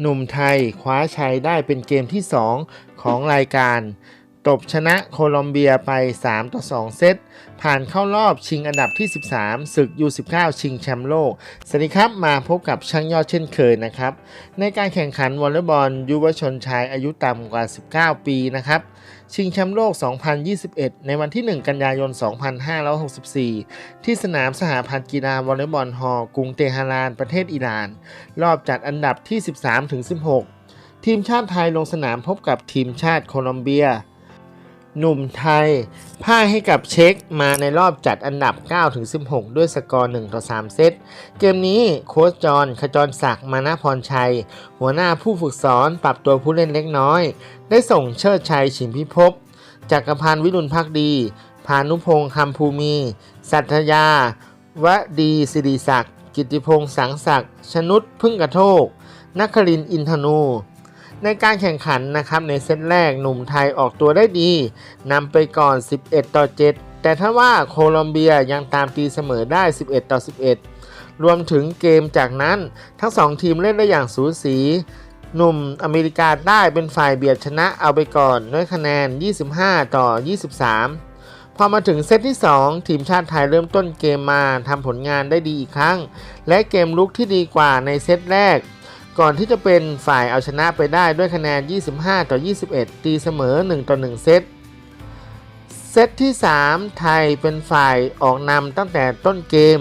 หนุ่มไทยคว้าชัยได้เป็นเกมที่ 2 ของรายการ ตบชนะโคลอมเบียไป 3 ต่อ 2 เซต ผ่านเข้ารอบชิงอันดับที่ 13 ศึก U19 ชิงแชมป์โลก สวัสดีครับมาพบกับช่างยอดเช่นเคยนะครับ ในการแข่งขันวอลเลย์บอลยุวชนชายอายุต่ำกว่า 19 ปีนะครับ ชิงแชมป์โลก 2021 ในวันที่ 1 กันยายน 2564 ที่สนามสหพันธ์กีฬาวอลเลย์บอลฮอลล์กรุงเตหะราน ประเทศอิหร่าน รอบจัดอันดับที่ 13-16 ทีมชาติไทยลงสนามพบกับทีมชาติโคลอมเบีย หนุ่มไทยพ่ายให้กับเช็กมาในรอบจัดอันดับ 9-16 ด้วยสกอร์ 1 ต่อ 3 เซต เกมนี้โค้ชจอนขจรศักดิ์มานาพรชัย หัวหน้าผู้ฝึกสอนปรับตัวผู้เล่นเล็กน้อย ได้ส่งเชิดชัยฉิมพิภพจักรพันธ์วิรุณพักดี พานุพงษ์คำภูมิสัตยาวดีสิริศักดิ์กิติพงษ์สังศักดิ์ชนุษพึ่งกระโทกนักครินอินทนู ในการแข่งขันนะครับในเซตแรกหนุ่มไทยออกตัวได้ดีนำไปก่อน 11 ต่อ 7 แต่ถ้าว่าโคลอมเบียยังตามตีเสมอได้ 11 ต่อ 11 รวมถึงเกมจากนั้นทั้ง 2 ทีมเล่นได้อย่างสูสี หนุ่มอเมริกาได้เป็นฝ่ายเบียดชนะเอาไปก่อนด้วยคะแนน 25 ต่อ 23 พอมาถึงเซตที่ 2 ทีมชาติไทยเริ่มต้นเกมมาทำผลงานได้ดีอีกครั้ง และเกมลุกที่ดีกว่าในเซตแรก ก่อนที่จะเป็นฝ่ายเอาชนะไปได้ด้วยคะแนน 25 ต่อ 21 ตีเสมอ 1 ต่อ 1 เซต เซตที่ 3 ไทยเป็นฝ่ายออกนำตั้งแต่ต้นเกม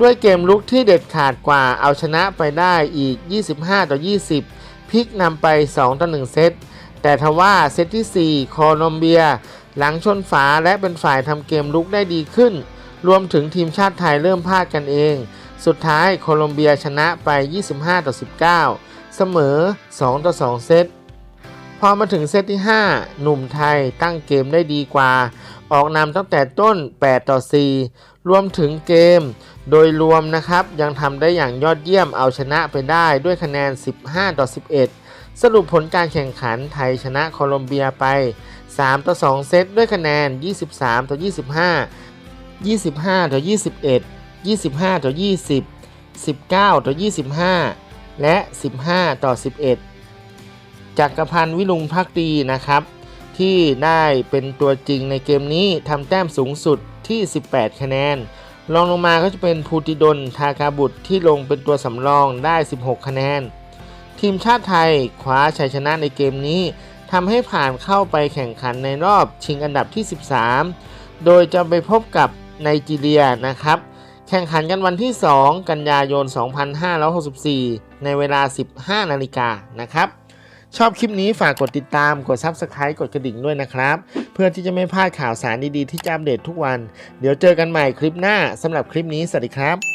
ด้วยเกมลุกที่เด็ดขาดกว่าเอาชนะไปได้อีก 25 ต่อ 20 พลิกนำไป 2 ต่อ 1 เซต แต่ทว่าเซตที่ 4 โคลอมเบีย หลังชนฝาและเป็นฝ่ายทำเกมลุกได้ดีขึ้น รวมถึงทีมชาติไทยเริ่มพลาดกันเอง สุดท้ายโคลอมเบียชนะไป 25 ต่อ 19 เสมอ 2 ต่อ 2 เซต พอมาถึงเซตที่ 5 หนุ่มไทยตั้งเกมได้ดีกว่า ออกนำตั้งแต่ต้น 8 ต่อ 4 รวมถึงเกม โดยรวมนะครับยังทำได้อย่างยอดเยี่ยมเอาชนะไปได้ด้วยคะแนน 15 ต่อ 11 สรุปผลการแข่งขันไทยชนะโคลอมเบียไป 3 ต่อ 2 เซตด้วยคะแนน 23 ต่อ 25 25 ต่อ 21 25 ต่อ 20 19 ต่อ 25 และ 15 ต่อ 11จักกรพันธ์วิรุงพักดีนะครับ ที่ได้เป็นตัวจริงในเกมนี้ทำแต้มสูงสุดที่ 18 คะแนนรองลงมาก็จะเป็นภูติดลทากาบุตรที่ลงเป็นตัวสำรองได้ 16 คะแนน ทีมชาติไทยคว้าชัยชนะในเกมนี้ทำให้ผ่านเข้าไปแข่งขันในรอบชิงอันดับที่ 13 โดยจะไปพบกับไนจีเรียนะครับ แข่งขันกันวันที่ 2 กันยายน 2564 ในเวลา 15 นาฬิกานะครับ ชอบคลิปนี้ฝากกดติดตาม กด Subscribe กดกระดิ่งด้วยนะครับ เพื่อที่จะไม่พลาดข่าวสารดีๆ ที่จะอัปเดตทุกวัน เดี๋ยวเจอกันใหม่คลิปหน้าสำหรับคลิปนี้ สวัสดีครับ